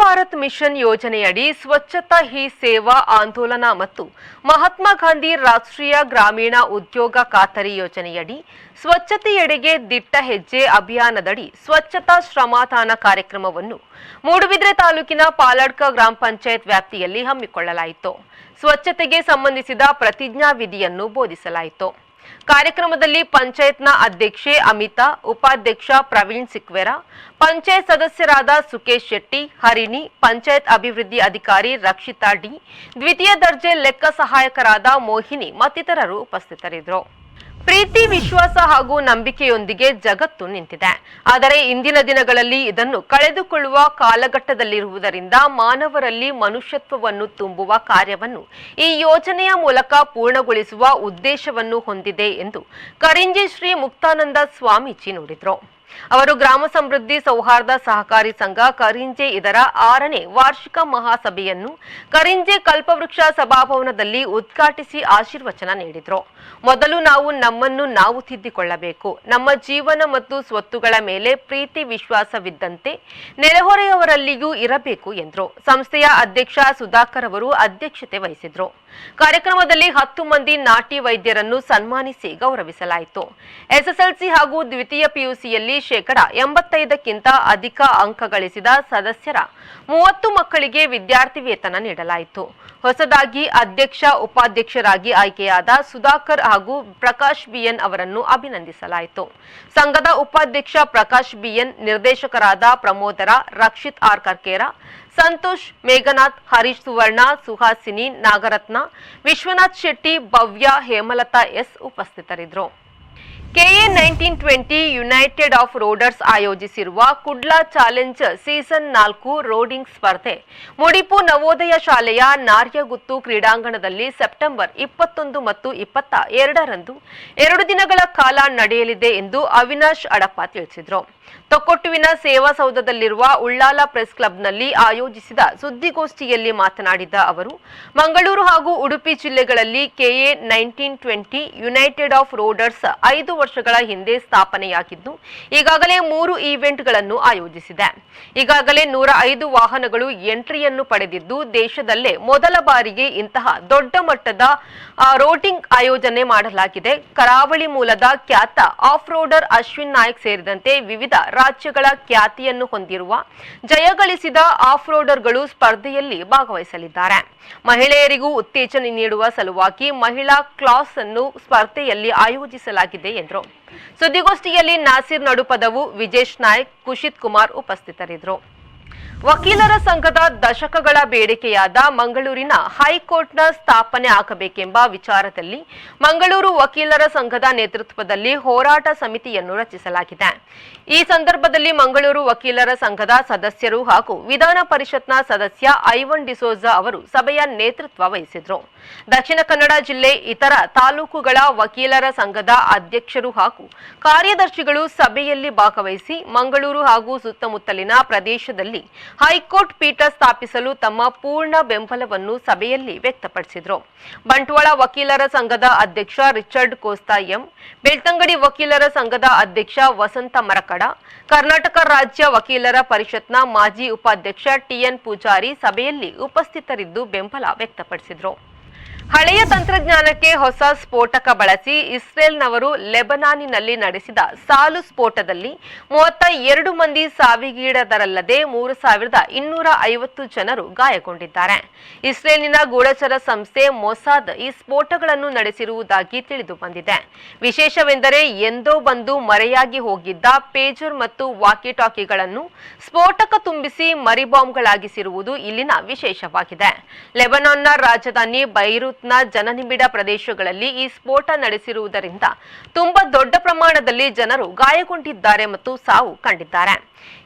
Bharat mission ಯೋಜನೆಯಡಿ ಸ್ವಚ್ಛತಾ ಹಿ ಸೇವಾ ಆಂದೋಲನ ಮತ್ತು ಮಹಾತ್ಮ ಗಾಂಧಿ ರಾಷ್ಟ್ರೀಯ ಗ್ರಾಮೀಣ ಉದ್ಯೋಗ ಖಾತರಿ ಯೋಜನೆಯಡಿ ಸ್ವಚ್ಛತೆಯೆಡೆಗೆ ದಿಟ್ಟ ಹೆಜ್ಜೆ ಅಭಿಯಾನದಡಿ ಸ್ವಚ್ಛತಾ ಶ್ರಮದಾನ ಕಾರ್ಯಕ್ರಮವನ್ನು ಮೂಡುಬಿದ್ರೆ ತಾಲೂಕಿನ ಪಾಲಡ್ಕ ಗ್ರಾಮ ಪಂಚಾಯತ್ ವ್ಯಾಪ್ತಿಯಲ್ಲಿ ಹಮ್ಮಿಕೊಳ್ಳಲಾಯಿತು. ಸ್ವಚ್ಛತೆಗೆ ಸಂಬಂಧಿಸಿದ ಪ್ರತಿಜ್ಞಾ ವಿಧಿಯನ್ನು ಬೋಧಿಸಲಾಯಿತು. ಕಾರ್ಯಕ್ರಮದಲ್ಲಿ ಪಂಚಾಯತ್ನ ಅಧ್ಯಕ್ಷೆ ಅಮಿತಾ, ಉಪಾಧ್ಯಕ್ಷ ಪ್ರವೀಣ್ ಸಿಕ್ವೆರ, ಪಂಚಾಯತ್ ಸದಸ್ಯರಾದ ಸುಕೇಶ್ ಶೆಟ್ಟಿ, ಹರಿಣಿ, ಪಂಚಾಯತ್ ಅಭಿವೃದ್ಧಿ ಅಧಿಕಾರಿ ರಕ್ಷಿತಾ ಡಿ, ದ್ವಿತೀಯ ದರ್ಜೆ ಲೆಕ್ಕ ಸಹಾಯಕರಾದ ಮೋಹಿನಿ ಮತ್ತಿತರರು ಉಪಸ್ಥಿತರಿದ್ದರು. ಪ್ರೀತಿ, ವಿಶ್ವಾಸ ಹಾಗೂ ನಂಬಿಕೆಯೊಂದಿಗೆ ಜಗತ್ತು ನಿಂತಿದೆ. ಆದರೆ ಇಂದಿನ ದಿನಗಳಲ್ಲಿ ಇದನ್ನು ಕಳೆದುಕೊಳ್ಳುವ ಕಾಲಘಟ್ಟದಲ್ಲಿರುವುದರಿಂದ ಮಾನವರಲ್ಲಿ ಮನುಷ್ಯತ್ವವನ್ನು ತುಂಬುವ ಕಾರ್ಯವನ್ನು ಈ ಯೋಜನೆಯ ಮೂಲಕ ಪೂರ್ಣಗೊಳಿಸುವ ಉದ್ದೇಶವನ್ನು ಹೊಂದಿದೆ ಎಂದು ಕರಿಂಜಿ ಶ್ರೀ ಮುಕ್ತಾನಂದ ಸ್ವಾಮೀಜಿ ನುಡಿದರು. ಅವರು ಗ್ರಾಮ ಸಮೃದ್ಧಿ ಸೌಹಾರ್ದ ಸಹಕಾರಿ ಸಂಘ, ಕರಿಂಜೆ ಇದರ ಆರನೇ ವಾರ್ಷಿಕ ಮಹಾಸಭೆಯನ್ನು ಕರಿಂಜೆ ಕಲ್ಪವೃಕ್ಷ ಸಭಾಭವನದಲ್ಲಿ ಉದ್ಘಾಟಿಸಿ ಆಶೀರ್ವಚನ ನೀಡಿದರು. ಮೊದಲು ನಾವು ನಮ್ಮನ್ನು ನಾವು ತಿದ್ದಿಕೊಳ್ಳಬೇಕು. ನಮ್ಮ ಜೀವನ ಮತ್ತು ಸ್ವತ್ತುಗಳ ಮೇಲೆ ಪ್ರೀತಿ ವಿಶ್ವಾಸವಿದ್ದಂತೆ ನೆರೆಹೊರೆಯವರಲ್ಲಿಯೂ ಇರಬೇಕು ಎಂದರು. ಸಂಸ್ಥೆಯ ಅಧ್ಯಕ್ಷ ಸುಧಾಕರ್ ಅವರು ಅಧ್ಯಕ್ಷತೆ ವಹಿಸಿದರು. ಕಾರ್ಯಕ್ರಮದಲ್ಲಿ ಹತ್ತು ಮಂದಿ ನಾಟಿ ವೈದ್ಯರನ್ನು ಸನ್ಮಾನಿಸಿ ಗೌರವಿಸಲಾಯಿತು. ಎಸ್ಎಸ್ಎಲ್ಸಿ ಹಾಗೂ ದ್ವಿತೀಯ ಪಿಯುಸಿಯಲ್ಲಿ ಶೇಕಡ ಎಂಬತ್ತೈದಕ್ಕಿಂತ ಅಧಿಕ ಅಂಕ ಗಳಿಸಿದ ಸದಸ್ಯರ ಮೂವತ್ತು ಮಕ್ಕಳಿಗೆ ವಿದ್ಯಾರ್ಥಿ ವೇತನ ನೀಡಲಾಯಿತು. ಹೊಸದಾಗಿ ಅಧ್ಯಕ್ಷ, ಉಪಾಧ್ಯಕ್ಷರಾಗಿ ಆಯ್ಕೆಯಾದ ಸುಧಾಕರ್ ಹಾಗೂ ಪ್ರಕಾಶ್ ಬಿಎನ್ ಅವರನ್ನು ಅಭಿನಂದಿಸಲಾಯಿತು. ಸಂಘದ ಉಪಾಧ್ಯಕ್ಷ ಪ್ರಕಾಶ್ ಬಿಎನ್, ನಿರ್ದೇಶಕರಾದ ಪ್ರಮೋದರ, ರಕ್ಷಿತ್ ಆರ್ ಕರ್ಕೇರ, ಸಂತೋಷ್, ಮೇಘನಾಥ್, ಹರೀಶ್ ಸುವರ್ಣ, ಸುಹಾಸಿನಿ, ನಾಗರತ್ನ, ವಿಶ್ವನಾಥ್ ಶೆಟ್ಟಿ, ಭವ್ಯ, ಹೇಮಲತಾ ಎಸ್ ಉಪಸ್ಥಿತರಿದ್ದರು. K A nineteen twenty united of roaders ಆಯೋಜಿಸಿರುವ ಕುಡ್ಲಾ ಚಾಲೆಂಜ್ ಸೀಸನ್ ನಾಲ್ಕು ರೋಡಿಂಗ್ ಸ್ಪರ್ಧೆ. ಮುಡಿಪು ನವೋದಯ ಶಾಲೆಯ ನಾರ್ಯಗುತ್ತು ಕ್ರೀಡಾಂಗಣದಲ್ಲಿ ಸೆಪ್ಟೆಂಬರ್ ಇಪ್ಪತ್ತೊಂದು ಮತ್ತು ಇಪ್ಪತ್ತ ಎರಡರಂದು ಎರಡು ದಿನಗಳ ಕಾಲ ನಡೆಯಲಿದೆ ಎಂದು ಅವಿನಾಶ್ ಅಡಪ್ಪ ತಿಳಿಸಿದರು. ತೊಕ್ಕೊಟ್ಟುವಿನ ಸೇವಾಸೌಧದಲ್ಲಿರುವ ಉಳ್ಳಾಲ ಪ್ರೆಸ್ ಕ್ಲಬ್ನಲ್ಲಿ ಆಯೋಜಿಸಿದ ಸುದ್ದಿಗೋಷ್ಠಿಯಲ್ಲಿ ಮಾತನಾಡಿದ ಅವರು, ಮಂಗಳೂರು ಹಾಗೂ ಉಡುಪಿ ಜಿಲ್ಲೆಗಳಲ್ಲಿ K A nineteen twenty united of roaders ಐದು ವರ್ಷಗಳ ಹಿಂದೆ ಸ್ಥಾಪನೆಯಾಗಿದ್ದು, ಈಗಾಗಲೇ ಮೂರು ಈವೆಂಟ್ಗಳನ್ನು ಆಯೋಜಿಸಿದೆ. ಈಗಾಗಲೇ ನೂರ ಐದು ವಾಹನಗಳು ಎಂಟ್ರಿಯನ್ನು ಪಡೆದಿದ್ದು, ದೇಶದಲ್ಲೇ ಮೊದಲ ಬಾರಿಗೆ ಇಂತಹ ದೊಡ್ಡ ಮಟ್ಟದ ರೋಟಿಂಗ್ ಆಯೋಜನೆ ಮಾಡಲಾಗಿದೆ. ಕರಾವಳಿ ಮೂಲದ ಖ್ಯಾತ ಆಫ್ ರೋಡರ್ ಅಶ್ವಿನ್ ನಾಯಕ್ ಸೇರಿದಂತೆ ವಿವಿಧ ರಾಜ್ಯಗಳ ಖ್ಯಾತಿಯನ್ನು ಹೊಂದಿರುವ ಜಯಗಳಿಸಿದ ಆಫ್ ರೋಡರ್ಗಳು ಸ್ಪರ್ಧೆಯಲ್ಲಿ ಭಾಗವಹಿಸಲಿದ್ದಾರೆ. ಮಹಿಳೆಯರಿಗೂ ಉತ್ತೇಜನ ನೀಡುವ ಸಲುವಾಗಿ ಮಹಿಳಾ ಕ್ಲಾಸ್ ಅನ್ನು ಸ್ಪರ್ಧೆಯಲ್ಲಿ ಆಯೋಜಿಸಲಾಗಿದೆ ಎಂದರು ಸುದ್ದಿಗೋಷ್ಠಿಯಲ್ಲಿ ನಾಸಿರ್ ನಡುಪದವು ವಿಜೇಶ್ ನಾಯಕ್ ಕುಶಿತ್ ಕುಮಾರ್ ಉಪಸ್ಥಿತರಿದ್ದರು. ವಕೀಲರ ಸಂಘದ ದಶಕಗಳ ಬೇಡಿಕೆಯಾದ ಮಂಗಳೂರಿನ ಹೈಕೋರ್ಟ್ನ ಸ್ಥಾಪನೆ ಆಗಬೇಕೆಂಬ ವಿಚಾರದಲ್ಲಿ ಮಂಗಳೂರು ವಕೀಲರ ಸಂಘದ ನೇತೃತ್ವದಲ್ಲಿ ಹೋರಾಟ ಸಮಿತಿಯನ್ನು ರಚಿಸಲಾಗಿದೆ. ಈ ಸಂದರ್ಭದಲ್ಲಿ ಮಂಗಳೂರು ವಕೀಲರ ಸಂಘದ ಸದಸ್ಯರು ಹಾಗೂ ವಿಧಾನ ಪರಿಷತ್ನ ಸದಸ್ಯ ಐವನ್ ಡಿಸೋಜಾ ಅವರು ಸಭೆಯ ನೇತೃತ್ವ ವಹಿಸಿದರು. ದಕ್ಷಿಣ ಕನ್ನಡ ಜಿಲ್ಲೆ ಇತರ ತಾಲೂಕುಗಳ ವಕೀಲರ ಸಂಘದ ಅಧ್ಯಕ್ಷರು ಹಾಗೂ ಕಾರ್ಯದರ್ಶಿಗಳು ಸಭೆಯಲ್ಲಿ ಭಾಗವಹಿಸಿ ಮಂಗಳೂರು ಹಾಗೂ ಸುತ್ತಮುತ್ತಲಿನ ಪ್ರದೇಶದಲ್ಲಿ ಹೈಕೋರ್ಟ್ ಪೀಠ ಸ್ಥಾಪಿಸಲು ತಮ್ಮ ಪೂರ್ಣ ಬೆಂಬಲವನ್ನು ಸಭೆಯಲ್ಲಿ ವ್ಯಕ್ತಪಡಿಸಿದರು. ಬಂಟ್ವಾಳ ವಕೀಲರ ಸಂಘದ ಅಧ್ಯಕ್ಷ ರಿಚರ್ಡ್ ಕೋಸ್ತಾ ಎಂ, ಬೆಳ್ತಂಗಡಿ ವಕೀಲರ ಸಂಘದ ಅಧ್ಯಕ್ಷ ವಸಂತ ಮರಕಡ, ಕರ್ನಾಟಕ ರಾಜ್ಯ ವಕೀಲರ ಪರಿಷತ್ನ ಮಾಜಿ ಉಪಾಧ್ಯಕ್ಷ ಟಿಎನ್ ಪೂಜಾರಿ ಸಭೆಯಲ್ಲಿ ಉಪಸ್ಥಿತರಿದ್ದು ಬೆಂಬಲ ವ್ಯಕ್ತಪಡಿಸಿದರು. ಹಳೆಯ ತಂತ್ರಜ್ಞಾನಕ್ಕೆ ಹೊಸ ಸ್ಫೋಟಕ ಬಳಸಿ ಇಸ್ರೇಲ್ನವರು ಲೆಬನಾನಿನಲ್ಲಿ ನಡೆಸಿದ ಸಾಲು ಸ್ಫೋಟದಲ್ಲಿ ಮೂವತ್ತ ಎರಡು ಮಂದಿ ಸಾವಿಗೀಡದರಲ್ಲದೆ ಮೂರು ಸಾವಿರದ ಇನ್ನೂರ ಐವತ್ತು ಜನರು ಗಾಯಗೊಂಡಿದ್ದಾರೆ. ಇಸ್ರೇಲಿನ ಗೂಢಚರ ಸಂಸ್ಥೆ ಮೊಸಾದ್ ಈ ಸ್ಫೋಟಗಳನ್ನು ನಡೆಸಿರುವುದಾಗಿ ತಿಳಿದು ಬಂದಿದೆ. ವಿಶೇಷವೆಂದರೆ ಎಂದೋ ಬಂದು ಮರೆಯಾಗಿ ಹೋಗಿದ್ದ ಪೇಜರ್ ಮತ್ತು ವಾಕಿ ಟಾಕಿಗಳನ್ನು ಸ್ಫೋಟಕ ತುಂಬಿಸಿ ಮರಿಬಾಂಬ್ಗಳಾಗಿಸಿರುವುದು ಇಲ್ಲಿನ ವಿಶೇಷವಾಗಿದೆ. ಲೆಬನಾನ್ನ ರಾಜಧಾನಿ ಬೈರೂತ್ನ ಜನನಿಬಿಡ ಪ್ರದೇಶಗಳಲ್ಲಿ ಈ ಸ್ಫೋಟ ನಡೆಸಿರುವುದರಿಂದ ತುಂಬಾ ದೊಡ್ಡ ಪ್ರಮಾಣದಲ್ಲಿ ಜನರು ಗಾಯಗೊಂಡಿದ್ದಾರೆ ಮತ್ತು ಸಾವು ಕಂಡಿದ್ದಾರೆ.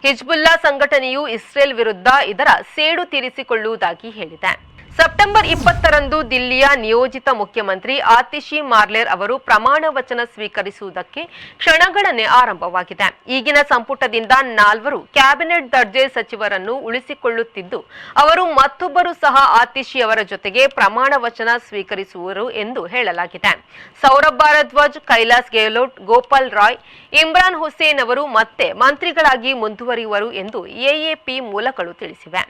ಹಿಜ್ಬುಲ್ಲಾ ಸಂಘಟನೆಯು ಇಸ್ರೇಲ್ ವಿರುದ್ಧ ಇದರ ಸೇಡು ತೀರಿಸಿಕೊಳ್ಳುವುದಾಗಿ ಹೇಳಿದೆ. ಸೆಪ್ಟೆಂಬರ್ ಇಪ್ಪತ್ತರಂದು ದಿಲ್ಲಿಯ ನಿಯೋಜಿತ ಮುಖ್ಯಮಂತ್ರಿ ಆತಿಶಿ ಮಾರ್ಲೆರ್ ಅವರು ಪ್ರಮಾಣ ವಚನ ಸ್ವೀಕರಿಸುವುದಕ್ಕೆ ಕ್ಷಣಗಣನೆ ಆರಂಭವಾಗಿದೆ. ಈಗಿನ ಸಂಪುಟದಿಂದ ನಾಲ್ವರು ಕ್ಯಾಬಿನೆಟ್ ದರ್ಜೆ ಸಚಿವರನ್ನು ಉಳಿಸಿಕೊಳ್ಳುತ್ತಿದ್ದು, ಅವರು ಮತ್ತೊಬ್ಬರು ಸಹ ಆತಿಶಿ ಅವರ ಜೊತೆಗೆ ಪ್ರಮಾಣ ವಚನ ಸ್ವೀಕರಿಸುವರು ಎಂದು ಹೇಳಲಾಗಿದೆ. ಸೌರಭ್ ಭಾರದ್ವಾಜ್, ಕೈಲಾಸ್ ಗೆಹ್ಲೋಟ್, ಗೋಪಾಲ್ ರಾಯ್, ಇಮ್ರಾನ್ ಹುಸೇನ್ ಅವರು ಮತ್ತೆ ಮಂತ್ರಿಗಳಾಗಿ ಮುಂದುವರಿಯುವರು ಎಂದು ಎಎಪಿ ಮೂಲಗಳು ತಿಳಿಸಿವೆ.